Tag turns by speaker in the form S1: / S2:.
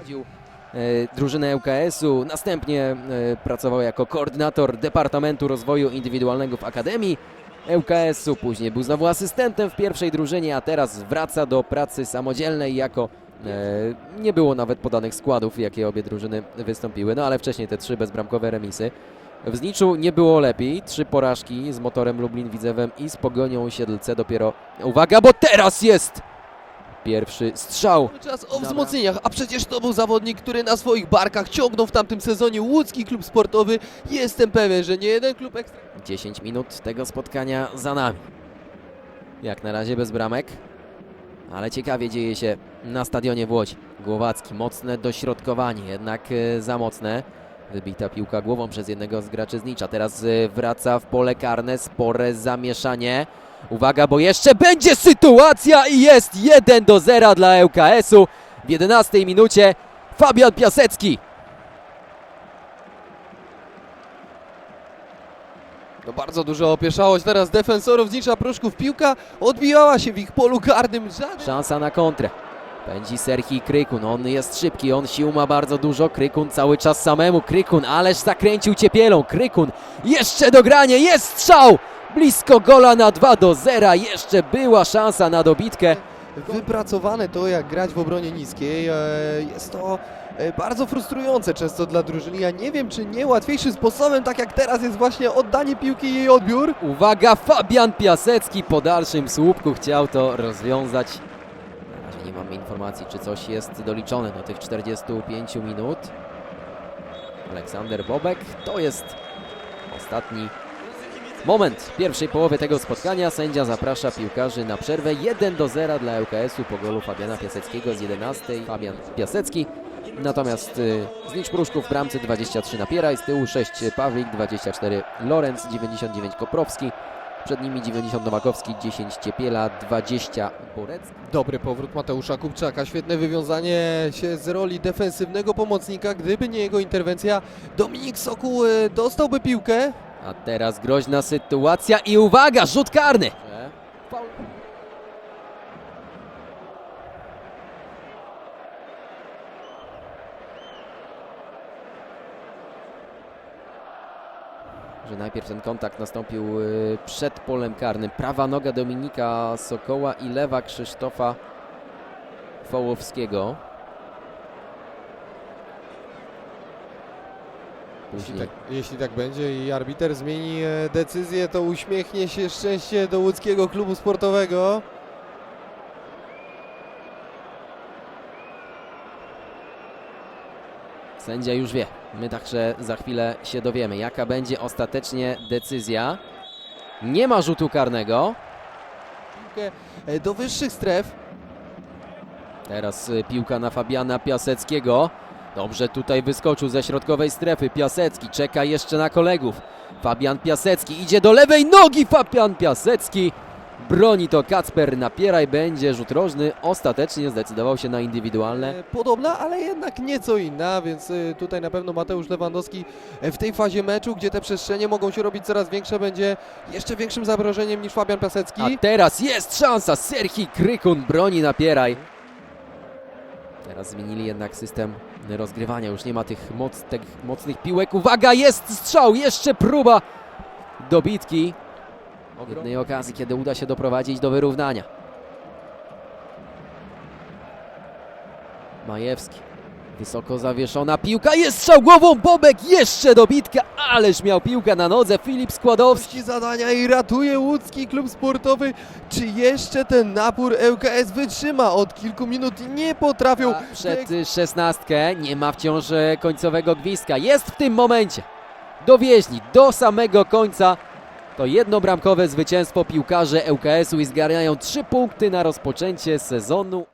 S1: prowadził e, drużynę ŁKS-u, następnie e, pracował jako koordynator Departamentu Rozwoju Indywidualnego w Akademii ŁKS-u, później był znowu asystentem w pierwszej drużynie, a teraz wraca do pracy samodzielnej jako e, nie było nawet podanych składów, jakie obie drużyny wystąpiły, no ale wcześniej te trzy bezbramkowe remisy. W Zniczu nie było lepiej, trzy porażki z motorem Lublin Widzewem i z Pogonią Siedlce dopiero, uwaga, bo teraz jest pierwszy strzał
S2: czas o wzmocnieniach, a przecież to był zawodnik, który na swoich barkach ciągnął w tamtym sezonie łódzki klub sportowy. Jestem pewien, że nie jeden klub ekstra...
S1: 10 minut tego spotkania za nami. Jak na razie bez bramek, ale ciekawie dzieje się na stadionie w Łodzi. Głowacki, mocne dośrodkowanie, jednak e, za mocne. Wybita piłka głową przez jednego z graczy z Nicza. Teraz e, wraca w pole karne, spore zamieszanie. Uwaga, bo jeszcze będzie sytuacja i jest 1 do 0 dla ŁKS-u. W 11 minucie Fabian Piasecki.
S2: No bardzo duża opieszałość teraz defensorów Znicza Pruszków. Piłka odbijała się w ich polu karnym. Żaden...
S1: Szansa na kontrę. Pędzi Serhii Krykun. On jest szybki, on sił ma bardzo dużo. Krykun cały czas samemu. Krykun, ależ zakręcił ciepielą. Krykun, jeszcze dogranie, jest strzał! Blisko gola na 2 do 0. Jeszcze była szansa na dobitkę.
S2: Wypracowane to, jak grać w obronie niskiej. e, Jest to e, bardzo frustrujące często dla drużyny. Ja nie wiem, czy nie łatwiejszym sposobem, tak jak teraz, jest właśnie oddanie piłki i jej odbiór.
S1: Uwaga, Fabian Piasecki po dalszym słupku chciał to rozwiązać. Na razie nie mamy informacji, czy coś jest doliczone do tych 45 minut. Aleksander Bobek to jest ostatni moment pierwszej połowy tego spotkania. Sędzia zaprasza piłkarzy na przerwę 1 do 0 dla ŁKS-u po golu Fabiana Piaseckiego z 11. Fabian Piasecki. Natomiast y, Znicz Pruszków w bramce 23 Napieraj, z tyłu 6 Pawlik, 24 Lorenz, 99 Koprowski, przed nimi 90 Nowakowski, 10 Ciepiela, 20 Borecki.
S2: Dobry powrót Mateusza Kupczaka, świetne wywiązanie się z roli defensywnego pomocnika. Gdyby nie jego interwencja, Dominik Sokół e, dostałby piłkę.
S1: A teraz groźna sytuacja i uwaga, rzut karny! Że najpierw ten kontakt nastąpił y, przed polem karnym. Prawa noga Dominika Sokoła i lewa Krzysztofa Fołowskiego.
S2: Jeśli tak, jeśli tak będzie i arbiter zmieni e, decyzję, to uśmiechnie się szczęście do łódzkiego klubu sportowego.
S1: Sędzia już wie. My także za chwilę się dowiemy, jaka będzie ostatecznie decyzja. Nie ma rzutu karnego.
S2: Piłkę e, do wyższych stref.
S1: Teraz y, piłka na Fabiana Piaseckiego. Dobrze tutaj wyskoczył ze środkowej strefy. Piasecki czeka jeszcze na kolegów. Fabian Piasecki idzie do lewej nogi. Fabian Piasecki broni to Kacper Napieraj. Będzie rzut rożny. Ostatecznie zdecydował się na indywidualne.
S2: E, Podobna, ale jednak nieco inna, więc e, tutaj na pewno Mateusz Lewandowski e, w tej fazie meczu, gdzie te przestrzenie mogą się robić coraz większe, będzie jeszcze większym zagrożeniem niż Fabian Piasecki.
S1: A teraz jest szansa. Serhii Krykun broni Napieraj. Teraz zmienili jednak system rozgrywania. Już nie ma tych, moc, mocnych piłek. Uwaga, jest strzał. Jeszcze próba dobitki. Jednej okazji, kiedy uda się doprowadzić do wyrównania. Majewski. Wysoko zawieszona piłka. Jest strzał głową. Bobek. Jeszcze dobitka. Ależ miał piłkę na nodze. Filip Składowski.
S2: Zadania i ratuje łódzki klub sportowy. Czy jeszcze ten napór ŁKS wytrzyma? Od kilku minut nie potrafią.
S1: A Przed y, szesnastkę nie ma wciąż e, końcowego gwizdka. Jest w tym momencie. Dowieźli do samego końca. To jednobramkowe zwycięstwo piłkarze ŁKS-u i zgarniają trzy punkty na rozpoczęcie sezonu.